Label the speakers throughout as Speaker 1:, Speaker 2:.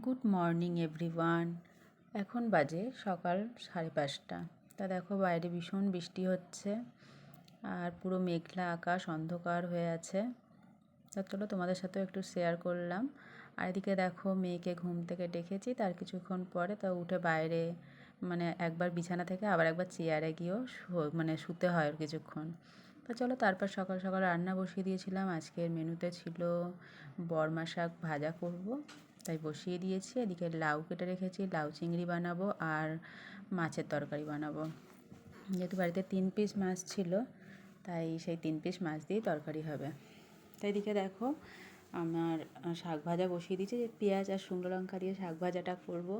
Speaker 1: Good morning, everyone. এখন বাজে সকাল সাড়ে পাঁচটা। তা দেখো বাইরে ভীষণ বৃষ্টি হচ্ছে, আর পুরো মেঘলা আকাশ অন্ধকার হয়ে আছে। তা চলো তোমাদের সাথেও একটু শেয়ার করলাম। আর এদিকে দেখো মেয়েকে ঘুম থেকে ডেকেছি, তার কিছুক্ষণ পরে তা উঠে বাইরে মানে একবার বিছানা থেকে আবার একবার চেয়ারে গিয়েও মানে শুতে হয় কিছুক্ষণ। তা চলো তারপর সকাল সকাল রান্না বসিয়ে দিয়েছিলাম। আজকের মেনুতে ছিল বরমা শাক ভাজা করব। তাই বসিয়ে দিয়েছি। এদিকে লাউ কেটে রেখেছি, লাউ চিংড়ি বানাবো আর মাছের তরকারি বানাবো। যেহেতু বাড়িতে তিন পিস মাছ ছিল, তাই সেই তিন পিস মাছ দিয়েই তরকারি হবে। তাই এদিকে দেখো, আমার শাক ভাজা বসিয়ে দিয়েছি। যে পেঁয়াজ আর শুকনো লঙ্কা দিয়ে শাক ভাজাটা করব।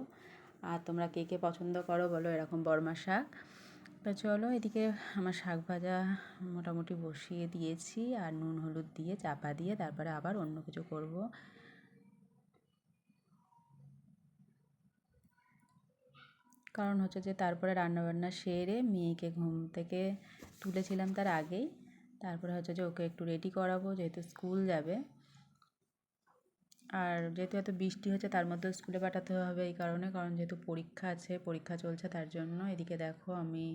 Speaker 1: আর তোমরা কে কে পছন্দ করো বলো এরকম বর্মা শাক। তা চলো এদিকে আমার শাক ভাজা মোটামুটি বসিয়ে দিয়েছি। আর নুন, হলুদ দিয়ে চাপা দিয়ে তারপরে আবার অন্য কিছু করব। কারণ হচ্ছে যে তারপরে রান্নাবান্না সেরে মেয়েকে ঘুম থেকে তুলেছিলাম তার আগেই। তারপরে হচ্ছে যে ওকে একটু রেডি করাবো, যেহেতু স্কুল যাবে। আর যেহেতু এত বৃষ্টি হচ্ছে তার মধ্যে স্কুলে পাঠাতে হবে এই কারণে, কারণ যেহেতু পরীক্ষা আছে, পরীক্ষা চলছে তার জন্য। এদিকে দেখো আমি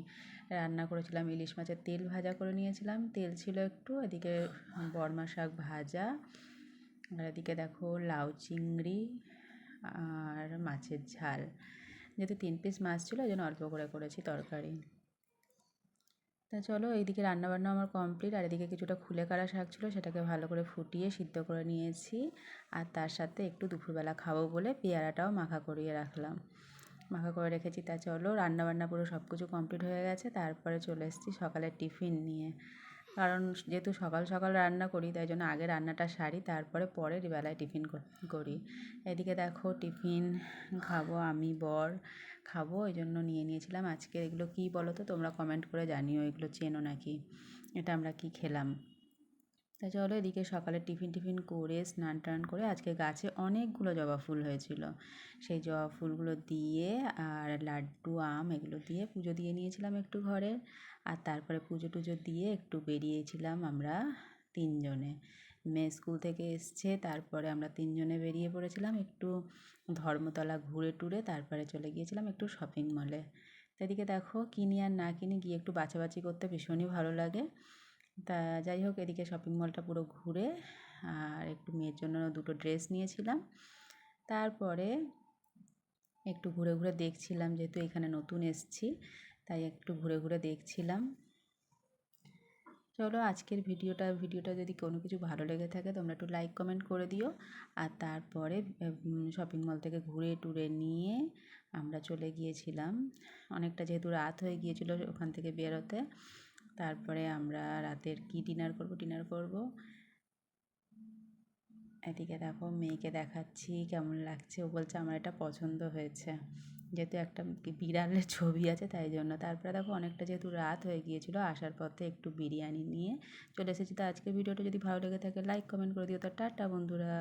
Speaker 1: রান্না করেছিলাম ইলিশ মাছের তেল ভাজা করে নিয়েছিলাম। তেল ছিল একটু, এদিকে বরমা শাক ভাজা, আর এদিকে দেখো লাউ চিংড়ি আর মাছের ঝাল। যেহেতু তিন পিস মাছ ছিল ওই জন্য অল্প করে করেছি তরকারি। তা চলো, এইদিকে রান্নাবান্না আমার কমপ্লিট আর এদিকে কিছুটা খুলে কাড়া শাক ছিল, সেটাকে ভালো করে ফুটিয়ে সিদ্ধ করে নিয়েছি। আর তার সাথে একটু দুপুরবেলা খাব বলে পেয়ারাটাও মাখা করিয়ে রাখলাম। মাখা করে রেখেছি, তা চলো, রান্নাবান্না পুরো সব কিছু কমপ্লিট হয়ে গেছে, তারপরে চলে এসেছি সকালের টিফিন নিয়ে। কারণ যেহেতু সকাল সকাল রান্না করি, তাই জন্য আগে রান্নাটা সারি, তারপরে পরের বেলায় টিফিন করি এদিকে দেখো টিফিন খাব আমি, বর খাব, ওই জন্য নিয়ে নিয়েছিলাম। আজকে এগুলো কী বলো তো? তোমরা কমেন্ট করে জানিও, এগুলো চেনো নাকি? এটা আমরা কি খেলাম? তাই চলো এদিকে সকালে টিফিন টিফিন করে, স্নান টান করে আজকে গাছে অনেকগুলো জবা ফুল হয়েছিল। সেই জবা ফুলগুলো দিয়ে আর লাড্ডু, আম এগুলো দিয়ে পুজো দিয়ে নিয়েছিলাম একটু ঘরে। আর তারপরে পুজো টুজো দিয়ে একটু বেরিয়েছিলাম আমরা তিনজনে। মেয়ে স্কুল থেকে এসছে, তারপরে আমরা তিনজনে বেরিয়ে পড়েছিলাম একটু ধর্মতলা ঘুরে টুরে, তারপরে চলে গিয়েছিলাম একটু শপিং মলে এদিকে দেখো, কিনি আর না কিনি গিয়ে একটু বাছাবাছি করতে ভীষণই ভালো লাগে। তা যাই হোক, এদিকে শপিং মলটা পুরো ঘুরে আর একটু মেয়ের জন্য দুটো ড্রেস নিয়েছিলাম। তারপরে একটু ঘুরে ঘুরে দেখছিলাম, যেহেতু এখানে নতুন এসছি, তাই একটু ঘুরে ঘুরে দেখছিলাম। চলো আজকের ভিডিওটা ভিডিওটা যদি কোনো কিছু ভালো লেগে থাকে, তোমরা একটু লাইক কমেন্ট করে দিও। আর তারপরে শপিং মল থেকে ঘুরে টুরে নিয়ে আমরা চলে গিয়েছিলাম। অনেকটা যেহেতু রাত হয়ে গিয়েছিল ওখান থেকে বেরোতে তারপরে আমরা রাতের কি ডিনার করব ডিনার করব। এদিকে দেখো মেয়েকে দেখাচ্ছি কেমন লাগছে। ও বলছে, আমার এটা পছন্দ হয়েছে। যেহেতু একটা বিড়ালের ছবি আছে, তাই জন্য। তারপরে দেখো অনেকটা যেহেতু রাত হয়ে গিয়েছিল, আসার পথে একটু বিরিয়ানি নিয়ে চলে এসেছি। তো আজকের ভিডিওটা যদি ভালো লেগে থাকে লাইক কমেন্ট করে দিও। তো টাটা বন্ধুরা।